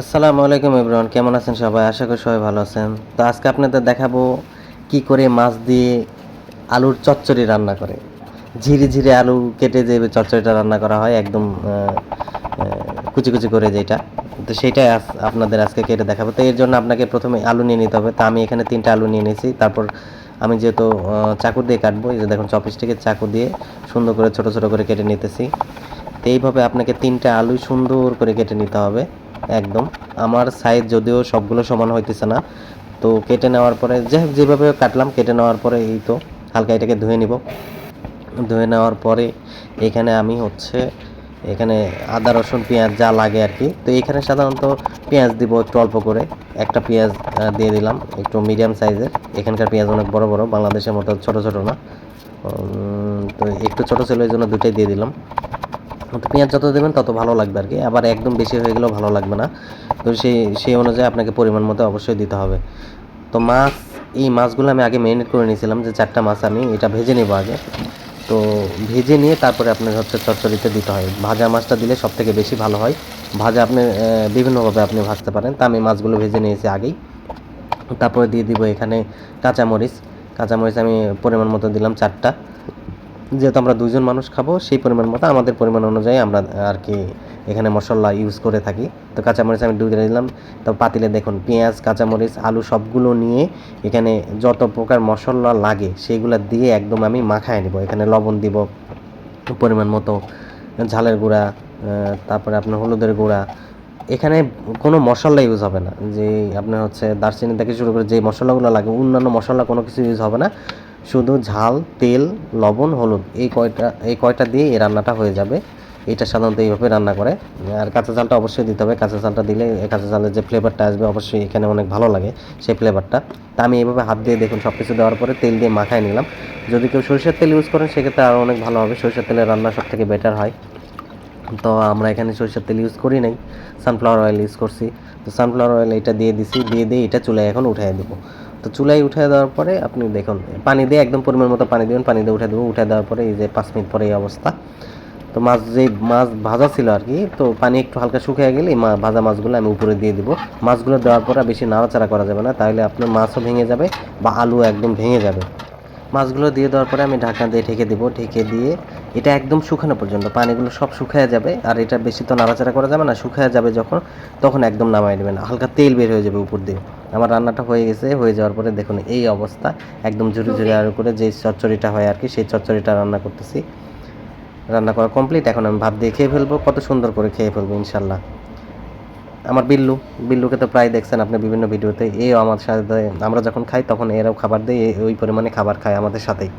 আসসালামু আলাইকুম ইব্রাহিম কেমন আছেন সবাই? আশা করি সবাই ভালো আছেন। তো আজকে আপনাদের দেখাবো কি করে মাছ দিয়ে আলুর চচ্চড়ি রান্না করে। ঝিরে ঝিরে আলু কেটে যে চচ্চড়িটা রান্না করা হয়, একদম কুচি কুচি করে যেটা। তো সেইটাই আজ- আপনাদের আজকে কেটে দেখাবো। তো এর জন্য আপনাকে প্রথমে আলু নিয়ে নিতে হবে। তো আমি এখানে তিনটা আলু নিয়ে নিয়েছি। তারপর আমি যেহেতু চাকু দিয়ে কাটবো, এই যে দেখুন চপিস্টিকের চাকু দিয়ে সুন্দর করে ছোট ছোট করে কেটে নিতেছি। তো এইভাবে আপনাকে তিনটা আলু সুন্দর করে কেটে নিতে হবে। একদম। আমার সাইজ যদিও সবগুলো সমান হইতেছে না, তো কেটে নেওয়ার পরে যে, যেভাবে কাটলাম, কেটে নেওয়ার পরে এই তো হালকা এটাকে ধুয়ে নিব। ধুয়ে নেওয়ার পরে এখানে আমি হচ্ছে এখানে আদা, রসুন, পেঁয়াজ যা লাগে আর কি। তো এখানে সাধারণত পেঁয়াজ দিব একটু অল্প করে। একটা পেঁয়াজ দিয়ে দিলাম একটু মিডিয়াম সাইজের এখানকার পেঁয়াজ অনেক বড় বড়, বাংলাদেশের মতো ছোট ছোট না। তো একটু ছোট ছিল, এই জন্য দুটাই দিয়ে দিলাম। তো পেঁয়াজ যত দেবেন তত ভালো লাগবে আর কি আবার একদম বেশি হয়ে গেলেও ভালো লাগবে না। তো সেই সেই অনুযায়ী আপনাকে পরিমাণ মতো অবশ্যই দিতে হবে। তো মাছ, এই মাছগুলো আমি আগে ম্যারিনেট করে নিয়েছিলাম যে চারটা মাছ আমি এটা ভেজে নেব আগে। তো ভেজে নিয়ে তারপরে আপনার হচ্ছে চচ্চড়িতে দিতে হয়। ভাজা মাছটা দিলে সব থেকে বেশি ভালো হয়। ভাজা আপনি বিভিন্নভাবে আপনি ভাজতে পারেন। তা আমি মাছগুলো ভেজে নিয়েছি আগেই। তারপরে দিয়ে দিব এখানে কাঁচামরিচ। কাঁচামরিচ আমি পরিমাণ মতো দিলাম চারটা। যেহেতু আমরা দুজন মানুষ খাব, সেই পরিমাণ মতো আমাদের পরিমাণ অনুযায়ী আমরা আর কি এখানে মশলা ইউজ করে থাকি। তো কাঁচামরিচ আমি দুই দিলাম। তো পাতিলে দেখুন, পেঁয়াজ, কাঁচামরিচ, আলু সবগুলো নিয়ে এখানে যত প্রকার মশলা লাগে সেইগুলো দিয়ে একদম আমি মাখায় নেব। এখানে লবণ দিব, পরিমাণ মতো ঝালের গুঁড়া তারপরে আপনার হলুদের গুঁড়া। এখানে কোনো মশলা ইউজ হবে না। যে আপনার হচ্ছে দারচিনি থেকে শুরু করে যে মশলাগুলো লাগে, অন্যান্য মশলা কোনো কিছু ইউজ হবে না। শুধু ঝাল, তেল, লবণ, হলুদ এই কয়টা এই কয়টা দিয়ে এই রান্নাটা হয়ে যাবে। এটা সাধারণত এইভাবে রান্না করে। আর কাঁচা চালটা অবশ্যই দিতে হবে। কাঁচা চালটা দিলে কাঁচা চালের যে ফ্লেভারটা আসবে অবশ্যই এখানে অনেক ভালো লাগে সেই ফ্লেভারটা তা আমি এইভাবে হাত দিয়ে দেখুন সব কিছু দেওয়ার পরে তেল দিয়ে মাখায় নিলাম। যদি কেউ সরিষার তেল ইউজ করেন, সেক্ষেত্রে আরও অনেক ভালো হবে। সরিষার তেলের রান্না সব থেকে বেটার হয়। তো আমরা এখানে সরিষার তেল ইউজ করি নাই। সানফ্লাওয়ার অয়েল ইউজ করছি। তো সানফ্লাওয়ার অয়েল এটা দিয়ে দিছি। দিয়ে দিয়ে এটা চুলায় এখন উঠিয়ে দেবো। তো চুলায় উঠে দেওয়ার পরে আপনি দেখুন, পানি দিয়ে একদম পরিমাণ মতো পানি দেবেন, পানি দিয়ে উঠে দেবো। উঠে দেওয়ার পরে এই যে পাঁচ মিনিট পরে এই অবস্থা। তো মাছ যে, মাছ ভাজা ছিল আর কি, তো পানি একটু হালকা শুকিয়ে গেলে মা- ভাজা মাছগুলো আমি উপরে দিয়ে দিব। মাছগুলো দেওয়ার পরে বেশি নাড়াচাড়া করা যাবে না, তাহলে আপনার মাছও ভেঙে যাবে বা আলু একদম ভেঙে যাবে। মাছগুলো দিয়ে দেওয়ার পরে আমি ঢাকনা দিয়ে ঢেকে দিব। ঢেকে দিয়ে এটা একদম শুকানো পর্যন্ত পানিগুলো সব শুকায় যাবে আর এটা বেশি তো নাড়াচাড়া করা যাবে না শুকায় যাবে যখন তখন একদম নামাই দেবেন হালকা তেল বের হয়ে যাবে উপর দিয়ে। আমার রান্নাটা হয়ে গেছে হয়ে যাওয়ার পরে দেখুন এই অবস্থা একদম ঝুড়ি ঝুড়ি আর করে যে চচ্চড়িটা হয় আর কি সেই চচ্চড়িটা রান্না করতেছি। রান্না করা কমপ্লিট এখন আমি ভাত দিয়ে খেয়ে ফেলব কত সুন্দর করে খেয়ে ফেলব ইনশাল্লাহ আমার বিল্লু বিল্লুকে তো প্রায় দেখছেন আপনি বিভিন্ন ভিডিওতে এও আমার সাথে আমরা যখন খাই তখন এরাও খাবার দেয় এ- ওই পরিমাণে খাবার খায় আমাদের সাথেই।